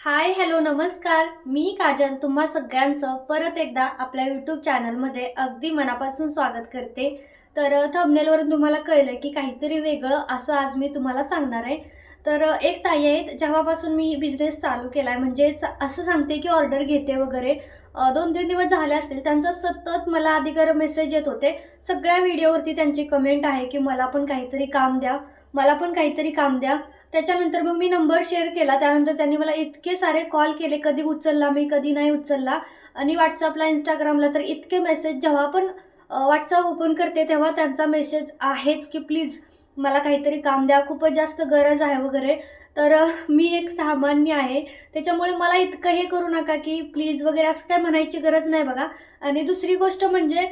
Hi hello नमस्कार. मी काजल. तुम्हा सगळ्यांचं परत एकदा आपल्या यूट्यूब चॅनलमध्ये अगदी मनापासून स्वागत करते. तर थंबनेलवरून तुम्हाला कळलं की काहीतरी वेगळं असं आज मी तुम्हाला सांगणार आहे. तर एक ताई आहेत जेव्हापासून मी बिझनेस चालू केला आहे म्हणजे स- असं सांगते की ऑर्डर घेते वगैरे. दोन तीन दिवस झाले असतील. त्यांचा सतत मला अधिकार मेसेज येत होते. सगळ्या व्हिडिओवरती त्यांची कमेंट आहे की मला पण काहीतरी काम द्या. मला पण काहीतरी काम द्या. त्याच्यानंतर मग मी नंबर शेअर केला. त्यानंतर त्यांनी मला इतके सारे कॉल केले कधी उचलला मी कधी नाही उचलला. आणि व्हॉट्सअपला इंस्टाग्रामला तर इतके मेसेज जेव्हा पण व्हॉट्सअप ओपन करते तेव्हा त्यांचा मेसेज आहेच की प्लीज मला काहीतरी काम द्या. खूपच जास्त गरज आहे वगैरे. तर मी एक सामान्य आहे. त्याच्यामुळे मला इतकं हे करू नका की प्लीज वगैरे असं काय म्हणायची गरज नाही बघा. आणि दुसरी गोष्ट म्हणजे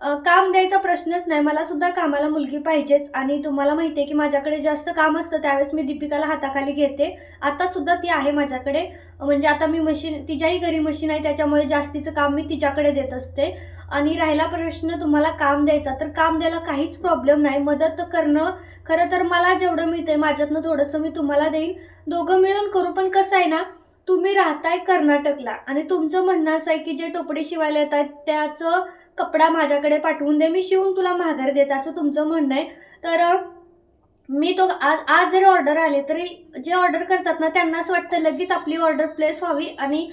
काम द्यायचा प्रश्नच नाही. मला सुद्धा कामाला मुलगी पाहिजेच आणि तुम्हाला माहिती आहे की माझ्याकडे जास्त काम असतं त्यावेळेस मी दीपिकाला हाताखाली घेते. आता सुद्धा ती आहे माझ्याकडे. म्हणजे आता मी मशीन तिच्याही घरी मशीन आहे त्याच्यामुळे जास्तीचं काम मी तिच्याकडे देत असते. आणि राहिला प्रश्न तुम्हाला काम द्यायचा तर काम द्यायला काहीच प्रॉब्लेम नाही. मदत करणं खरं तर मला जेवढं मिळते माझ्यातनं थोडंसं मी तुम्हाला देईन. दोघं मिळून करू पण कसं आहे ना तुम्ही राहताय कर्नाटकला. आणि तुमचं म्हणणं असं आहे की जे टोपडे शिवायला येत आहेत त्याचं कपडा माझ्याकडे पाठवून दे मी शिवून तुला माघार देत असं तुमचं म्हणणं आहे. तर मी तो आज आज जरी ऑर्डर आले तरी जे ऑर्डर करतात ना त्यांना असं वाटतं लगेच आपली ऑर्डर प्लेस व्हावी आणि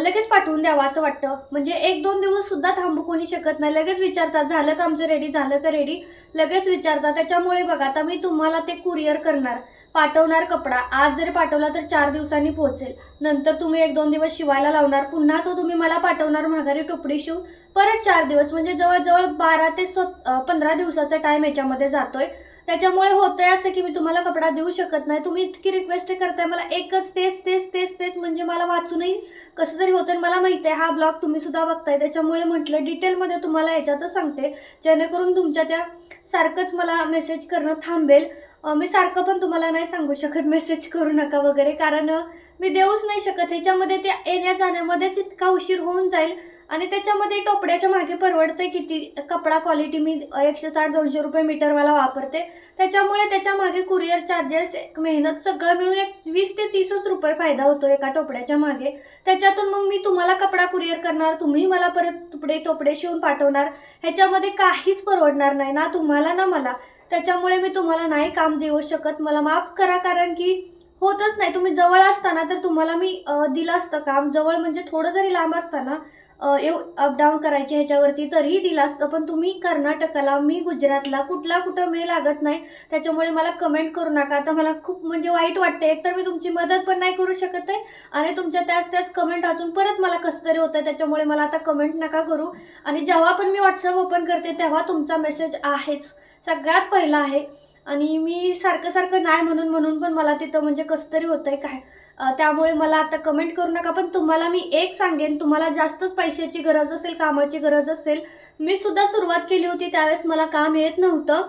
लगेच पाठवून द्यावं असं वाटतं. म्हणजे एक दोन दिवस सुद्धा थांबू कोणी शकत नाही. लगेच विचारतात झालं का आमचं रेडी झालं का रेडी लगेच विचारतात. त्याच्यामुळे बघा आता मी तुम्हाला ते कुरिअर करणार. पाठवणार कपडा. आज जरी पाठवला तर चार दिवसांनी पोहोचेल. नंतर तुम्ही एक दोन दिवस शिवायला लावणार. पुन्हा तो तुम्ही मला पाठवणार माघारी टोपडी शिवून. परत चार दिवस. म्हणजे जवळजवळ बारा ते सो पंधरा दिवसाचा टाईम याच्यामध्ये जातोय. त्याच्यामुळे होतंय असं की मी तुम्हाला कपडा देऊ शकत नाही. तुम्ही इतकी रिक्वेस्ट करताय मला एकच तेच तेच तेच तेच म्हणजे मला वाचूनही कसं तरी होतं मला माहिती आहे हा ब्लॉग तुम्ही सुद्धा बघताय. त्याच्यामुळे म्हटलं डिटेलमध्ये तुम्हाला याच्यातच सांगते. जेणेकरून तुमच्या त्या सारखंच मला मेसेज करणं थांबेल. मी सारखं पण तुम्हाला नाही सांगू शकत मेसेज करू नका वगैरे. कारण मी देऊच नाही शकत. ह्याच्यामध्ये त्या येण्या जाण्यामध्येच इतका उशीर होऊन जाईल आणि त्याच्यामध्ये टोपड्याच्या मागे परवडते किती? कपडा क्वालिटी मी एकशे साठ दोनशे रुपये मीटरवाला वापरते. त्याच्यामुळे त्याच्यामागे कुरिअर चार्जेस मेहनत सगळं मिळून एक वीस ते तीसच रुपये फायदा होतो एका टोपड्याच्या मागे. त्याच्यातून मग मी तुम्हाला कपडा कुरिअर करणार तुम्ही मला परत तुपडे टोपडे शिवून पाठवणार. ह्याच्यामध्ये काहीच परवडणार नाही. ना तुम्हाला ना मला. त्याच्यामुळे मी तुम्हाला नाही काम देऊ शकत. मला माफ करा कारण की होतच नाही. तुम्ही जवळ असताना तर तुम्हाला मी दिलं असतं काम. जवळ म्हणजे थोडं जरी लांब असताना येऊ अपडाऊन करायचे ह्याच्यावरती तरीही दिलं असतं. पण तुम्ही कर्नाटकाला मी गुजरातला कुठला कुठं मी लागत नाही. त्याच्यामुळे मला कमेंट करू नका. आता मला खूप म्हणजे वाईट वाटते एकतर मी तुमची मदत पण नाही करू शकत आहे. आणि तुमच्या त्याच त्याच कमेंट अजून परत मला कसं तरी होतं त्याच्यामुळे मला आता कमेंट नका करू. आणि जेव्हा पण मी व्हॉट्सअप ओपन करते तेव्हा तुमचा मेसेज आहेच. सगळ्यात पहिला आहे. आणि मी सारखं सारखं नाही म्हणून म्हणून पण मला तिथं म्हणजे कसं तरी होतं आहे काय त्यामुळे मला आता कमेंट करू नका. पण तुम्हाला मी एक सांगेन तुम्हाला जास्तच पैशाची गरज असेल कामाची गरज असेल मी सुद्धा सुरुवात केली होती त्यावेळेस मला काम येत नव्हतं.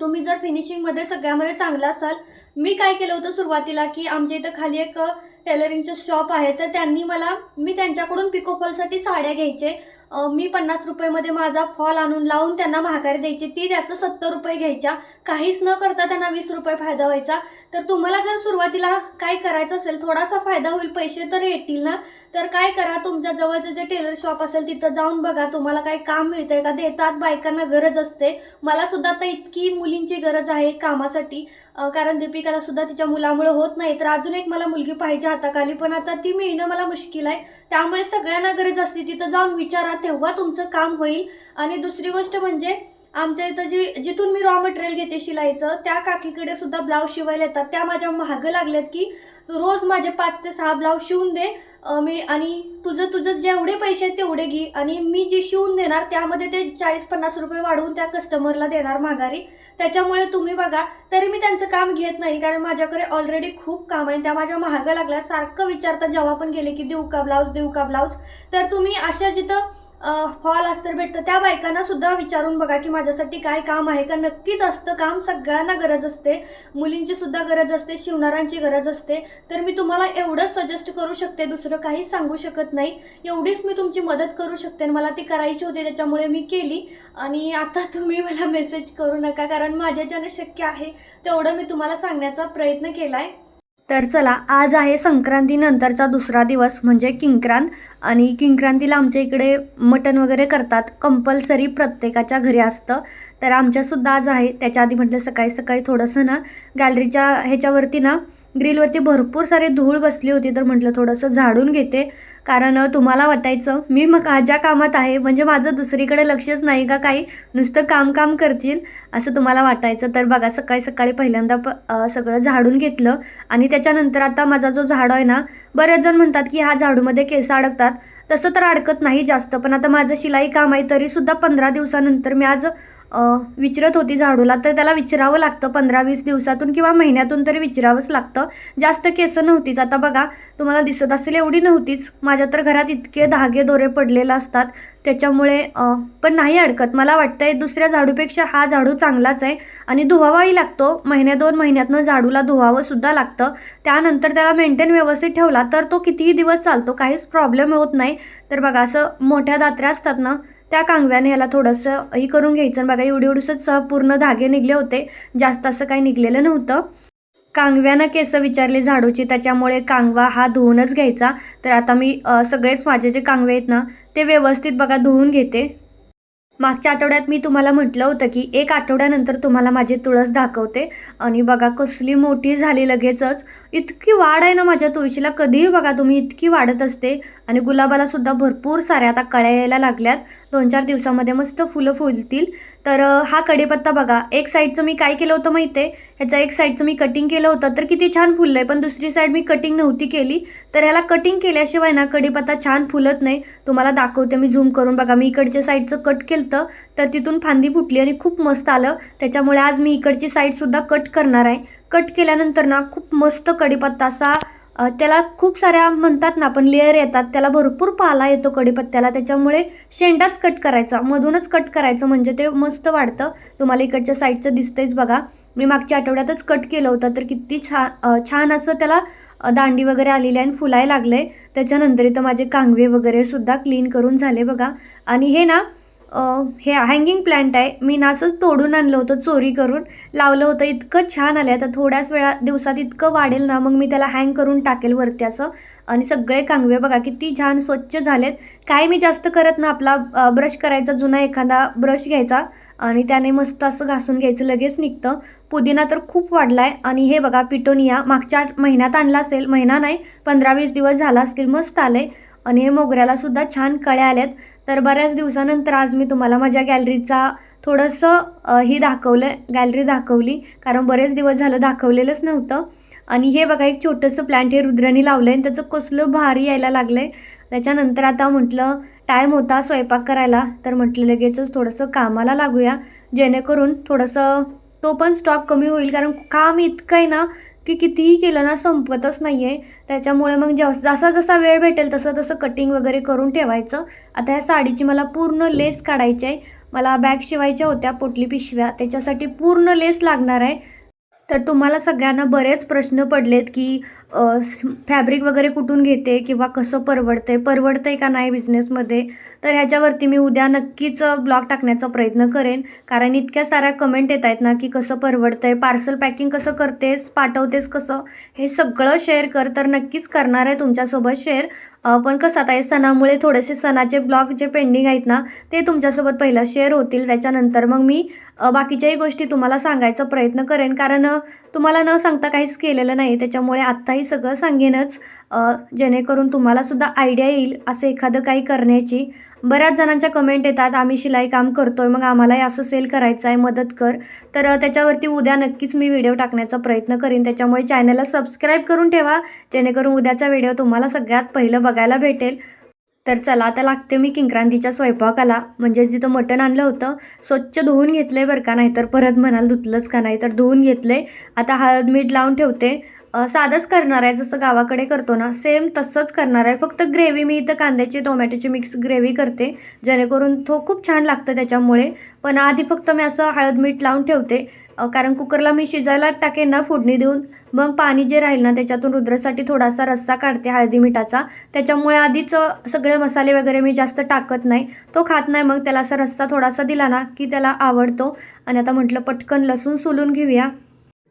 तुम्ही जर फिनिशिंगमध्ये सगळ्यामध्ये चांगला असाल मी काय केलं होतं सुरुवातीला की आमच्या इथं खाली एक टेलरिंगचं शॉप आहे. तर त्यांनी मला मी त्यांच्याकडून पिकोफॉलसाठी साड्या घ्यायचे. मी पन्नास रुपयेमध्ये माझा फॉल आणून लावून त्यांना महागारी द्यायची. ती त्याचं सत्तर रुपये घ्यायच्या. काहीच न करता त्यांना वीस रुपये फायदा व्हायचा. तर तुम्हाला जर सुरुवातीला काय करायचं असेल थोडासा फायदा होईल पैसे तर येतील ना? तर काय करा तुमच्या जवळचं जे टेलर शॉप असेल तिथं जाऊन बघा. तुम्हाला काही काम मिळतंय का? देतात बायकांना गरज असते. मला सुद्धा आता इतकी मुलींची गरज आहे कामासाठी. कारण दीपिकाला सुद्धा तिच्या मुलामुळे होत नाही. तर अजून एक मला मुलगी पाहिजे हाताखाली पण आता ती मिळणं मला मुश्किल आहे. त्यामुळे सगळ्यांना गरज असते. तिथं जाऊन विचारा तेव्हा तुमचं काम होईल. आणि दुसरी गोष्ट म्हणजे आमच्या इथं जी जिथून मी रॉ मटेरियल घेते शिलाईचं त्या काकीकडे सुद्धा ब्लाऊज शिवायला येतात. त्या माझ्या महागं लागल्यात की रोज माझे पाच ते सहा ब्लाऊज शिवून दे. मी आणि तुझं तुझं जेवढे पैसे आहेत तेवढे घे. आणि मी जे शिवून देणार त्यामध्ये ते चाळीस पन्नास रुपये वाढवून त्या कस्टमरला देणार माघारी. त्याच्यामुळे तुम्ही बघा तरी मी त्यांचं काम घेत नाही कारण माझ्याकडे ऑलरेडी खूप काम आहे. त्या माझ्या महागं लागल्या सारखं विचारतात जेव्हा पण गेले की देऊ का ब्लाऊज देऊ का ब्लाऊज तर तुम्ही अशा जिथं हॉल अस्तर भेटतं. त्या बायकांना सुद्धा विचारून बघा की माझ्यासाठी काय काम आहे का नक्कीच असतं काम सगळ्यांना गरज असते. मुलींची सुद्धा गरज असते शिवणारांची गरज असते. तर मी तुम्हाला एवढंच सजेस्ट करू शकते दुसरं काही सांगू शकत नाही. एवढीच मी तुमची मदत करू शकते आणि मला ती करायची होती त्याच्यामुळे मी केली. आणि आता तुम्ही मला मेसेज करू नका कारण माझ्याच्यानं शक्य आहे तेवढं मी तुम्हाला सांगण्याचा प्रयत्न केला आहे तर चला आज आहे संक्रांतीनंतरचा दुसरा दिवस म्हणजे किंक्रांत. आणि किंक्रांतीला आमच्या इकडे मटण वगैरे करतात कंपल्सरी प्रत्येकाच्या घरी असतं. तर आमच्यासुद्धा आज आहे त्याच्या आधी म्हटलं सकाळी सकाळी थोडंसं ना गॅलरीच्या ह्याच्यावरती ना ग्रिलवरती भरपूर सारे धूळ बसली होती तर म्हटलं थोडंसं झाडून घेते. कारण तुम्हाला वाटायचं मी मग माझ्या कामात आहे म्हणजे माझं दुसरीकडे लक्षच नाही का काही? नुसतं काम काम करतील असं तुम्हाला वाटायचं. तर बघा सकाळी सकाळी पहिल्यांदा प सगळं झाडून घेतलं आणि त्याच्यानंतर आता माझा जो झाडू आहे ना बरेच जण म्हणतात की ह्या झाडूमध्ये केस अडकतात. तसं तर अडकत नाही जास्त पण आता माझं शिलाई काम आहे तरीसुद्धा पंधरा दिवसानंतर मी आज विचरत होती झाडूला तर त्याला विचरावं लागतं पंधरा वीस दिवसातून किंवा महिन्यातून तरी विचरावंच लागतं. जास्त केस नव्हतीच. आता बघा तुम्हाला दिसत असेल एवढी नव्हतीच. माझ्या तर घरात इतके धागे दोरे पडलेले असतात. त्याच्यामुळे पण नाही अडकत. मला वाटतंय दुसऱ्या झाडूपेक्षा हा झाडू चांगलाच आहे. आणि धुवावाही लागतो. महिन्या दोन महिन्यातनं झाडूला धुवावंसुद्धा लागतं. त्यानंतर त्याला मेंटेन व्यवस्थित ठेवला तर तो कितीही दिवस चालतो. काहीच प्रॉब्लेम होत नाही. तर बघा असं मोठ्या दात्र्या असतात ना त्या कांगव्याने याला थोडंसं ही करून घ्यायचं. आणि बघा एवढी एवढंसंच पूर्ण धागे निघले होते. जास्त असं काही निघलेलं नव्हतं. कांगव्यानं केस विचारले झाडूची. त्याच्यामुळे कांगवा हा धुवूनच घ्यायचा. तर आता मी सगळेच माझे जे कांगवे आहेत ना ते व्यवस्थित बघा धुवून घेते. मागच्या आठवड्यात मी तुम्हाला म्हटलं होतं की एक आठवड्यानंतर तुम्हाला माझी तुळस दाखवते. आणि बघा कसली मोठी झाली लगेचच. इतकी वाढ आहे ना माझ्या तुळशीला. कधीही बघा तुम्ही इतकी वाढत असते. आणि गुलाबाला सुद्धा भरपूर साऱ्या आता कळ्या यायला लागल्यात. दोन चार दिवसामध्ये मस्त फुलं फुलतील. तर हा कढीपत्ता बघा. एक साईडचं मी काय केलं होतं माहिती आहे ह्याचा एक साईडचं मी कटिंग केलं होतं. तर किती छान फुललं आहे पण दुसरी साईड मी कटिंग नव्हती केली. तर ह्याला कटिंग केल्याशिवाय ना कढीपत्ता छान फुलत नाही. तुम्हाला दाखवते मी झूम करून. बघा मी इकडच्या साईडचं कट केलं तर तिथून फांदी फुटली आणि खूप मस्त आलं. त्याच्यामुळे आज मी इकडची साईडसुद्धा कट करणार आहे. कट केल्यानंतर ना खूप मस्त कढीपत्ता असा त्याला खूप साऱ्या म्हणतात ना आपण लेअर येतात त्याला भरपूर पाला येतो कढीपत्त्याला त्याच्यामुळे शेंडाच कट करायचा मधूनच कट करायचं म्हणजे ते मस्त वाढतं. तुम्हाला इकडच्या साईडचं दिसतंयच बघा. मी मागच्या आठवड्यातच कट केलं होतं तर किती छान छान असं त्याला दांडी वगैरे आलेली आहे आणि फुलाय लागलं आहे त्याच्यानंतर इथं माझे कांगवे वगैरे सुद्धा क्लीन करून झाले बघा. आणि हे ना हे हँगिंग प्लॅन्ट आहे. मी ना असंच तोडून आणलं होतं चोरी करून. लावलं होतं इतकं छान आलं आहे तर थोड्याच वेळा दिवसात इतकं वाढेल ना मग मी त्याला हँग करून टाकेल वरती असं. आणि सगळे कांगवे बघा किती छान स्वच्छ झालेत. काय मी जास्त करत ना आपला ब्रश करायचा जुना एखादा ब्रश घ्यायचा. आणि त्याने मस्त असं घासून घ्यायचं लगेच निघतं. पुदिना तर खूप वाढला आहे आणि हे बघा पिटोनिया. मागच्या महिन्यात आणला असेल महिना नाही पंधरा वीस दिवस झाला असतील मस्त आलं आहे आणि हे मोगऱ्याला सुद्धा छान कळ्या आल्यात. तर बऱ्याच दिवसानंतर आज मी तुम्हाला माझ्या गॅलरीचा थोडंसं ही दाखवलं गॅलरी दाखवली. कारण बरेच दिवस झालं दाखवलेलंच नव्हतं. आणि हे बघा एक छोटंसं प्लॅन्ट हे रुद्रानी लावलं आहे आणि त्याचं कसलं भारी यायला लागलं आहे त्याच्यानंतर आता म्हटलं टाईम होता स्वयंपाक करायला. तर म्हटलं लगेचच थोडंसं कामाला लागूया. जेणेकरून थोडंसं तो पण स्टॉक कमी होईल. कारण काम इतकं आहे ना की कितीही केलं ना संपतच नाही आहे त्याच्यामुळे मग जेव्हा जसा जसा वेळ भेटेल तसं तसं कटिंग वगैरे करून ठेवायचं. आता ह्या साडीची मला पूर्ण लेस काढायची आहे मला बॅग शिवायच्या होत्या पोटली पिशव्या. त्याच्यासाठी पूर्ण लेस लागणार आहे. तर तुम्हाला सगळ्यांना बरेच प्रश्न पडलेत की फॅब्रिक वगैरे कुठून घेते किंवा कसं परवडतं आहे परवडतं आहे का नाही बिझनेसमध्ये तर ह्याच्यावरती मी उद्या नक्कीच ब्लॉग टाकण्याचा प्रयत्न करेन. कारण इतक्या साऱ्या कमेंट येत आहेत ना की कसं परवडतं आहे पार्सल पॅकिंग कसं करतेस पाठवतेस कसं हे सगळं शेअर कर. तर नक्कीच करणार आहे तुमच्यासोबत शेअर पण कसं आता हे सणामुळे थोडेसे सणाचे ब्लॉग जे पेंडिंग आहेत ना ते तुमच्यासोबत पहिलं शेअर होतील. त्याच्यानंतर मग मी बाकीच्याही गोष्टी तुम्हाला सांगायचा प्रयत्न करेन. कारण तुम्हाला न सांगता काहीच केलेलं नाही. त्याच्यामुळे आत्ता काही सगळं सांगेनच. जेणेकरून तुम्हालासुद्धा आयडिया येईल असं एखादं काही करण्याची. बऱ्याच जणांच्या कमेंट येतात आम्ही शिलाई काम करतो आहे मग आम्हालाही असं सेल करायचं आहे मदत कर. तर त्याच्यावरती उद्या नक्कीच मी व्हिडिओ टाकण्याचा प्रयत्न करीन. त्याच्यामुळे चॅनलला सबस्क्राईब करून ठेवा जेणेकरून उद्याचा व्हिडिओ तुम्हाला सगळ्यात पहिलं बघायला भेटेल. तर चला आता लागते मी किंक्रांतीच्या स्वयंपाकाला. म्हणजे जिथं मटण आणलं होतं स्वच्छ धुवून घेतलं आहे बरं का? नाहीतर परत म्हणाल धुतलंच का? नाही तर धुवून घेतलं आहे आता हळद मीठ लावून ठेवते. साधंच करणार आहे जसं गावाकडे करतो ना सेम तसंच करणार आहे. फक्त ग्रेव्ही मी इथं कांद्याची टोमॅटोची मिक्स ग्रेव्ही करते. जेणेकरून तो खूप छान लागतं त्याच्यामुळे. पण आधी फक्त मी असं हळद मीठ लावून ठेवते. कारण कुकरला मी शिजायला टाकेन ना फोडणी देऊन. मग पाणी जे राहील ना त्याच्यातून रुद्रासाठी थोडासा रस्सा काढते हळदी मिठाचा. त्याच्यामुळे आधीच सगळे मसाले वगैरे मी जास्त टाकत नाही. तो खात नाही मग त्याला असा रस्सा थोडासा दिला ना की त्याला आवडतो. आणि आता म्हटलं पटकन लसूण सोलून घेऊया.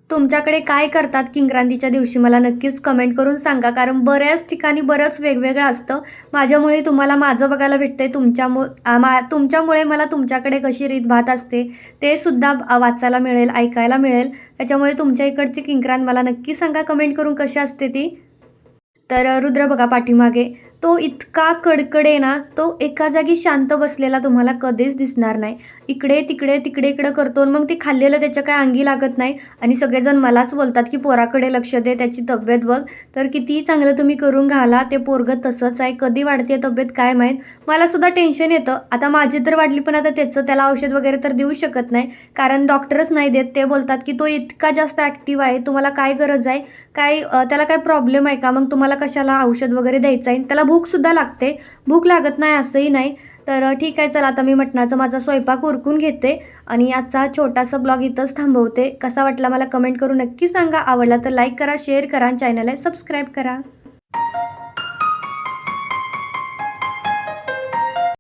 तुमच्याकडे काय करतात किंक्रांतीच्या दिवशी? मला नक्कीच कमेंट करून सांगा. कारण बऱ्याच ठिकाणी बरंच वेगवेगळं असतं. माझ्यामुळे तुम्हाला माझं बघायला भेटतंय. तुमच्यामुळे मा तुमच्यामुळे मला तुमच्याकडे कशी रीतभात असते ते सुद्धा वाचायला मिळेल ऐकायला मिळेल. त्याच्यामुळे तुमच्या इकडची किंक्रांत मला नक्की सांगा. कमेंट करून कशी असते ती? तर रुद्र बघा पाठीमागे. तो इतका कडकडे ना तो एका जागी शांत बसलेला तुम्हाला कधीच दिसणार नाही. इकडे तिकडे तिकडे इकडे करतो आणि मग ते खाल्लेलं त्याच्या काय अंगी लागत नाही. आणि सगळेजण मलाच बोलतात की पोराकडे लक्ष दे त्याची तब्येत बघ. तर किती चांगलं तुम्ही करून घाला ते पोरगं तसंच आहे. कधी वाढते तब्येत काय माहीत? मलासुद्धा टेन्शन येतं. आता माझी तर वाढली पण आता त्याचं त्याला औषध वगैरे तर देऊ शकत नाही. कारण डॉक्टरच नाही देत. ते बोलतात की तो इतका जास्त ॲक्टिव्ह आहे तुम्हाला काय गरज आहे? काय त्याला काय प्रॉब्लेम आहे का? मग तुम्हाला कशाला औषध वगैरे द्यायचं आहे? त्याला भूकसुद्धा लागते. भूक लागत नाही असंही नाही. तर ठीक आहे चला आता मी मटणाचा माझा स्वयंपाक उरकून घेते आणि आजचा छोटासा ब्लॉग इथंच थांबवते. कसा वाटला मला कमेंट करून नक्की सांगा. आवडला तर लाईक करा शेअर करा आणि चॅनलला सबस्क्राईब करा.